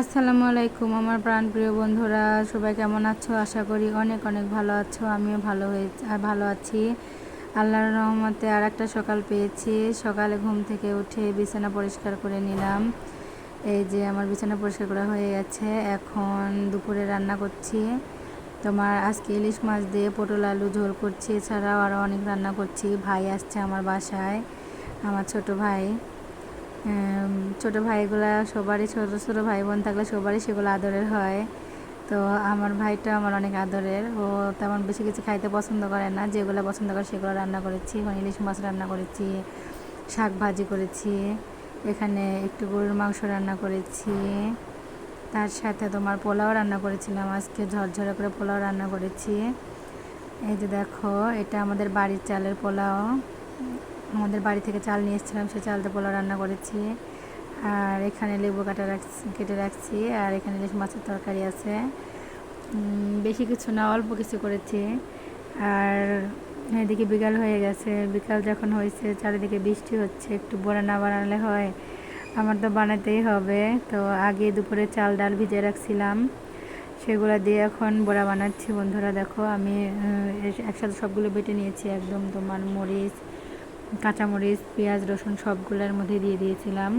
আসসালামু আলাইকুম, আমার প্রাণপ্রিয় বন্ধুরা, সবাই কেমন আছো? আশা করি অনেক অনেক ভালো আছো, আমিও ভালো হয়ে ভালো আছি। আল্লাহর রহমতে আর একটা সকাল পেয়েছি, সকালে ঘুম থেকে উঠে বিছানা পরিষ্কার করে নিলাম। এই যে আমার বিছানা পরিষ্কার করা হয়ে গেছে, এখন দুপুরে রান্না করছি। তোমার আজকে ইলিশ মাছ দিয়ে পটল আলু ঝোল করছি, এছাড়াও আরও অনেক রান্না করছি। ভাই আসছে আমার বাসায়, আমার ছোট ভাই। ছোট ভাইগুলা সবারই ছোট ছোট ভাই বোন থাকলে সবারই সেগুলো আদরের হয়। তো আমার ভাইটা আমার অনেক আদরের। ও তেমন বেশি কিছু খাইতে পছন্দ করে না। যেগুলো পছন্দ করে সেগুলো রান্না করেছি। মানে ইলিশ মাছ রান্না করেছি, শাক ভাজি করেছি, এখানে একটু গরুর মাংস রান্না করেছি। তার সাথে তোমার পোলাও রান্না করেছিলাম আজকে, ঝরঝরে করে পোলাও রান্না করেছি। এই যে দেখো, এটা আমাদের বাড়ির চালের পোলাও। আমাদের বাড়ি থেকে চাল নিয়ে এসেছিলাম সে চালতে পোলাও রান্না করেছি। আর এখানে লেবু কাটা রাখছি, কেটে রাখছি, আর এখানে ইলিশ মাছের তরকারি আছে। বেশি কিছু না, অল্প কিছু করেছি। আর এদিকে বিকাল হয়ে গেছে। বিকাল যখন হয়েছে, চারিদিকে বৃষ্টি হচ্ছে, একটু বড়া না বানালে হয়, আমার তো বানাতেই হবে। তো আগে দুপুরে চাল, ডাল ভিজে রাখছিলাম। সেগুলো দিয়ে এখন বড়া বানাচ্ছি। বন্ধুরা দেখো, আমি একসাথে সবগুলো বেটে নিয়েছি, একদম তোমার মরিচ কাঁচামরিচ, পেঁয়াজ, রসুন সবগুলোর মধ্যে দিয়ে দিয়েছিলাম।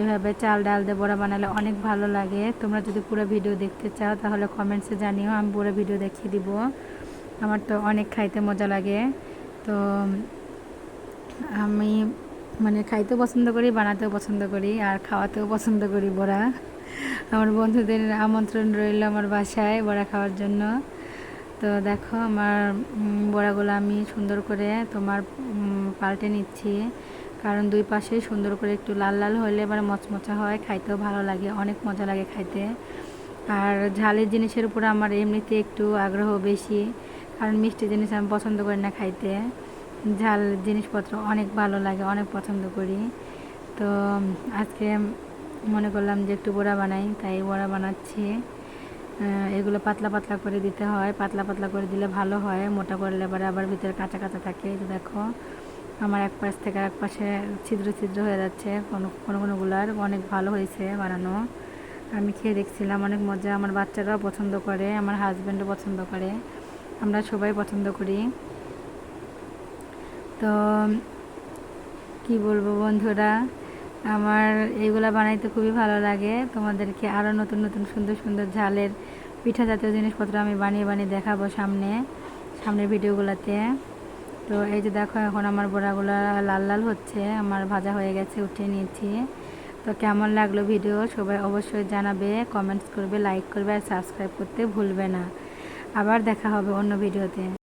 এভাবে চাল, ডাল দিয়ে বড়া বানালে অনেক ভালো লাগে। তোমরা যদি পুরো ভিডিও দেখতে চাও, তাহলে কমেন্টসে জানিও, আমি পুরো ভিডিও দেখিয়ে দিব। আমার তো অনেক খাইতে মজা লাগে। তো, আমি মানে খাইতেও পছন্দ করি, বানাতেও পছন্দ করি, আর খাওয়াতেও পছন্দ করি বড়া। আমার বন্ধুদের আমন্ত্রণ রইল আমার বাসায় বড়া খাওয়ার জন্য। তো দেখো আমার বড়াগুলো আমি সুন্দর করে তোমার পাল্টে নিচ্ছি। কারণ দুই পাশে সুন্দর করে একটু লাল লাল হলে এবার মচমচা হয়, খাইতেও ভালো লাগে, অনেক মজা লাগে খাইতে। আর ঝালের জিনিসের উপর আমার এমনিতে একটু আগ্রহ বেশি, কারণ মিষ্টি জিনিস আমি পছন্দ করি না খাইতে। ঝাল জিনিসপত্র অনেক ভালো লাগে, অনেক পছন্দ করি। তো আজকে মনে করলাম যে একটু বড়া বানাই, তাই বড়া বানাচ্ছি। এগুলো পাতলা পাতলা করে দিতে হয়। পাতলা পাতলা করে দিলে ভালো হয়। মোটা করলে এবারে আবার ভিতরে কাঁচা কাঁচা থাকে। এই দেখো, আমার এক পাশ থেকে এক পাশে ছিদ্র ছিদ্র হয়ে যাচ্ছে কোনো কোনো কোনোগুলার। অনেক ভালো হয়েছে বানানো। আমি খেয়ে দেখছিলাম, অনেক মজা। আমার বাচ্চারাও পছন্দ করে, আমার হাজব্যান্ডও পছন্দ করে। আমরা সবাই পছন্দ করি। তো, কি বলব বন্ধুরা? আমার এইগুলা বানাইতে খুবই ভালো লাগে। তোমাদেরকে আরও নতুন নতুন, সুন্দর সুন্দর ঝালের পিঠা জাতীয় জিনিসপত্র আমি বানিয়ে বানিয়ে দেখাবো সামনে, সামনের ভিডিওগুলোতে। তো এই যে দেখো, এখন আমার বড়াগুলো লাল লাল হচ্ছে, আমার ভাজা হয়ে গেছে, উঠিয়ে নিয়েছি। তো কেমন লাগল ভিডিও? সবাই অবশ্যই জানাবে কমেন্টস করবে লাইক করবে আর সাবস্ক্রাইব করতে ভুলবে না। আবার দেখা হবে অন্য ভিডিওতে।